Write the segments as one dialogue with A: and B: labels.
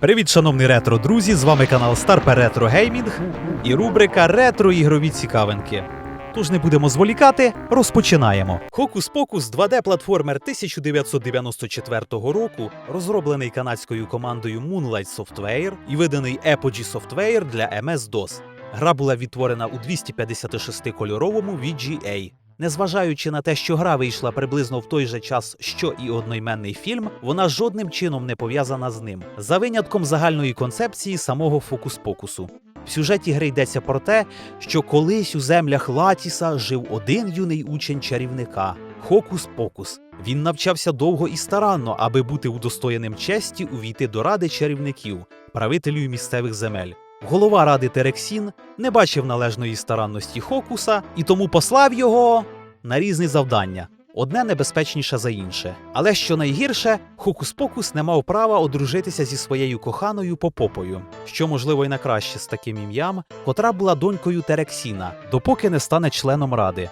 A: Привіт, шановні ретро друзі! З вами канал Старпер Ретро Геймінг і рубрика Ретро ігрові цікавинки. Тож не будемо зволікати, розпочинаємо. Hocus Pocus 2D-платформер 1994 року, розроблений канадською командою Moonlight Software і виданий Apogee Software для MS-DOS. Гра була відтворена у 256-кольоровому VGA. Незважаючи на те, що гра вийшла приблизно в той же час, що і одноіменний фільм, вона жодним чином не пов'язана з ним, за винятком загальної концепції самого фокус-покусу. В сюжеті гри йдеться про те, що колись у землях Латіса жив один юний учень чарівника Хокус-Покус. Він навчався довго і старанно, аби бути удостоєним честі увійти до ради чарівників, правителю місцевих земель. Голова ради Терексін не бачив належної старанності Хокуса і тому послав його на різні завдання. Одне небезпечніше за інше. Але що найгірше, Хокус-Покус не мав права одружитися зі своєю коханою Попопою, що можливо й на краще з таким ім'ям, котра була донькою Терексіна, допоки не стане членом ради.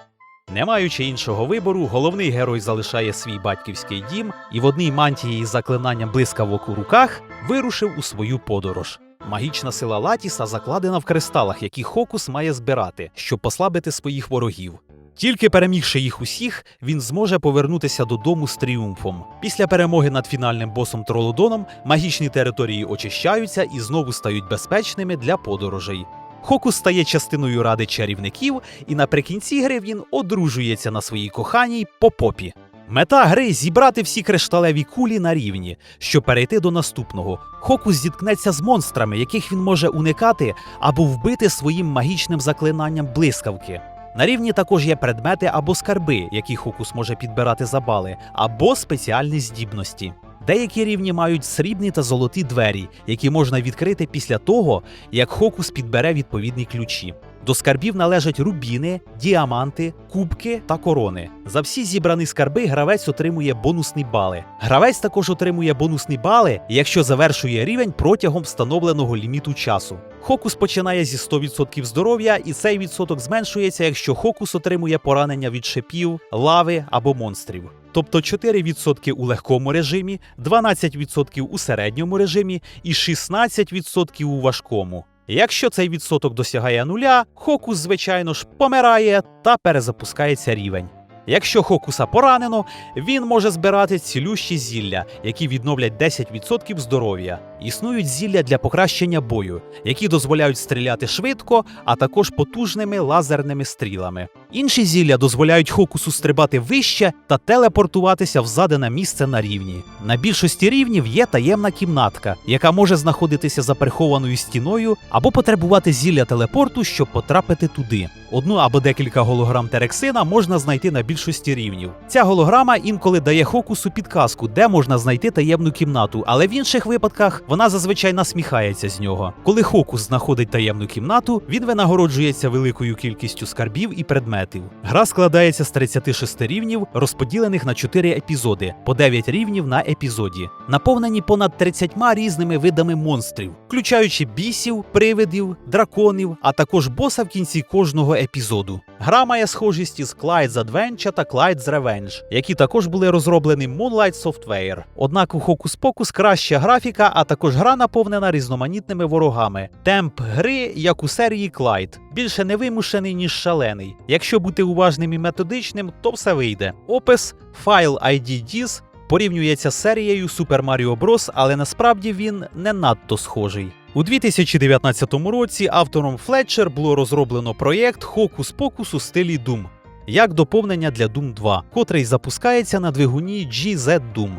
A: Не маючи іншого вибору, головний герой залишає свій батьківський дім і в одній мантії із заклинанням блискавок у руках вирушив у свою подорож. Магічна сила Латіса закладена в кристалах, які Хокус має збирати, щоб послабити своїх ворогів. Тільки перемігши їх усіх, він зможе повернутися додому з тріумфом. Після перемоги над фінальним босом Тролодоном магічні території очищаються і знову стають безпечними для подорожей. Хокус стає частиною ради чарівників, і наприкінці гри він одружується на своїй коханій Попопі. Мета гри зібрати всі кришталеві кулі на рівні, щоб перейти до наступного. Хокус зіткнеться з монстрами, яких він може уникати або вбити своїм магічним заклинанням блискавки. На рівні також є предмети або скарби, які Хокус може підбирати за бали, або спеціальні здібності. Деякі рівні мають срібні та золоті двері, які можна відкрити після того, як Хокус підбере відповідні ключі. До скарбів належать рубіни, діаманти, кубки та корони. За всі зібрані скарби гравець отримує бонусні бали. Гравець також отримує бонусні бали, якщо завершує рівень протягом встановленого ліміту часу. Хокус починає зі 100% здоров'я, і цей відсоток зменшується, якщо Хокус отримує поранення від шипів, лави або монстрів. Тобто 4% у легкому режимі, 12% у середньому режимі і 16% у важкому. Якщо цей відсоток досягає нуля, Хокус, звичайно ж, помирає та перезапускається рівень. Якщо Хокуса поранено, він може збирати цілющі зілля, які відновлять 10% здоров'я. Існують зілля для покращення бою, які дозволяють стріляти швидко, а також потужними лазерними стрілами. Інші зілля дозволяють Хокусу стрибати вище та телепортуватися в задане місце на рівні. На більшості рівнів є таємна кімнатка, яка може знаходитися за прихованою стіною або потребувати зілля телепорту, щоб потрапити туди. Одну або декілька голограм Терексина можна знайти на більшості рівнів. Ця голограма інколи дає Хокусу підказку, де можна знайти таємну кімнату, але в інших випадках вона зазвичай насміхається з нього. Коли Хокус знаходить таємну кімнату, він винагороджується великою кількістю скарбів і предметів. Гра складається з 36 рівнів, розподілених на 4 епізоди, по 9 рівнів на епізоді, наповнені понад 30 різними видами монстрів, включаючи бісів, привидів, драконів, а також боса в кінці кожного епізоду. Гра має схожість із Clyde's Adventure та Clyde's Revenge, які також були розроблені Moonlight Software. Однак у Hocus Pocus краща графіка, а також гра наповнена різноманітними ворогами. Темп гри, як у серії Clyde, більше невимушений, ніж шалений. Якщо бути уважним і методичним, то все вийде. Опис файл ID DIS порівнюється з серією Super Mario Bros., але насправді він не надто схожий. У 2019 році автором Флетчер було розроблено проєкт Хокус-Покус у стилі Doom, як доповнення для Doom 2, котрий запускається на двигуні GZ Doom.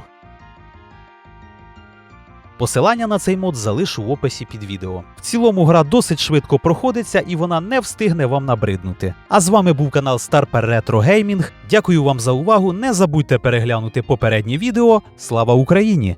A: Посилання на цей мод залишу в описі під відео. В цілому гра досить швидко проходиться і вона не встигне вам набриднути. А з вами був канал Starper Retro Gaming. Дякую вам за увагу. Не забудьте переглянути попереднє відео. Слава Україні!